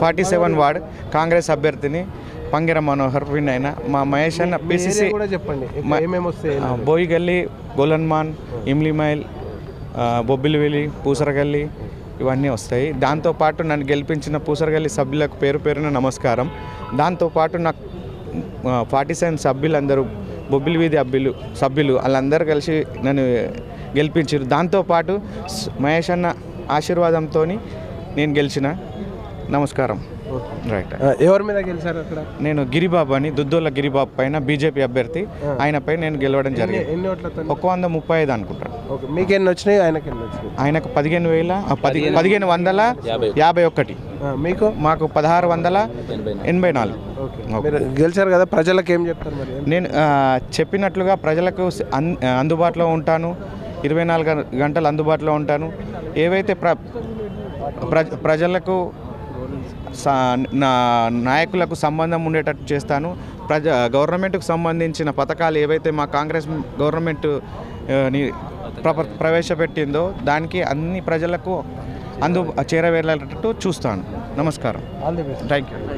Forty seven ward Congress అభ్యర్థిని పంగిర Manohar win అయిన మా మహేష్ అన్న కూడా చెప్పండి. బోయిగల్లి గోలన్మాన్ ఇమ్లిమైల్ బొబ్బిలివెలి పూసరగల్లి ఇవన్నీ వస్తాయి. దాంతోపాటు నన్ను గెలిపించిన పూసరగల్లి సభ్యులకు పేరు పేరున నమస్కారం. దాంతోపాటు నాకు ఫార్టీ సెవెన్ సభ్యులందరూ బొబ్బిలి వీధి అభ్యులు సభ్యులు వాళ్ళందరూ కలిసి నన్ను గెలిపించారు. దాంతోపాటు మహేష్ అన్న ఆశీర్వాదంతో నేను గెలిచిన నమస్కారం. రైట్ ఎవరి మీద గెలిచారు అక్కడ? నేను గిరిబాబు అని దుద్దోళ్ళ గిరిబాబు పైన బీజేపీ అభ్యర్థి. ఆయనపై నేను గెలవడం జరిగింది. ఎన్ని ఓట్లతో? ఒక వంద ముప్పై ఐదు అనుకుంటాను ఓకే. మీకు ఎన్ని వచ్చినాయి? ఆయనకి ఎన్ని వచ్చినాయి? ఆయనకు పదిహేను వేల ఆ, పది పదిహేను. వందల యాభై ఒకటి. మీకు? మాకు పదహారు వందల ఎనభై నాలుగు. ఓకే. మీరు గెలిచారు కదా ప్రజలకు ఏం చెప్తారు మరి? నేను చెప్పినట్లుగా ప్రజలకు అందుబాటులో ఉంటాను. ఇరవై నాలుగు గంటలు అందుబాటులో ఉంటాను. ఏవైతే ప్ర ప్రజ ప్రజలకు నాయకులకు సంబంధం ఉండేటట్టు చేస్తాను. ప్రజ గవర్నమెంట్కు సంబంధించిన పథకాలు ఏవైతే మా కాంగ్రెస్ గవర్నమెంట్ ప్రవేశపెట్టిందో దానికి అన్ని ప్రజలకు అందు చేరవేరేటట్టు చూస్తాను. నమస్కారం. All the best thank you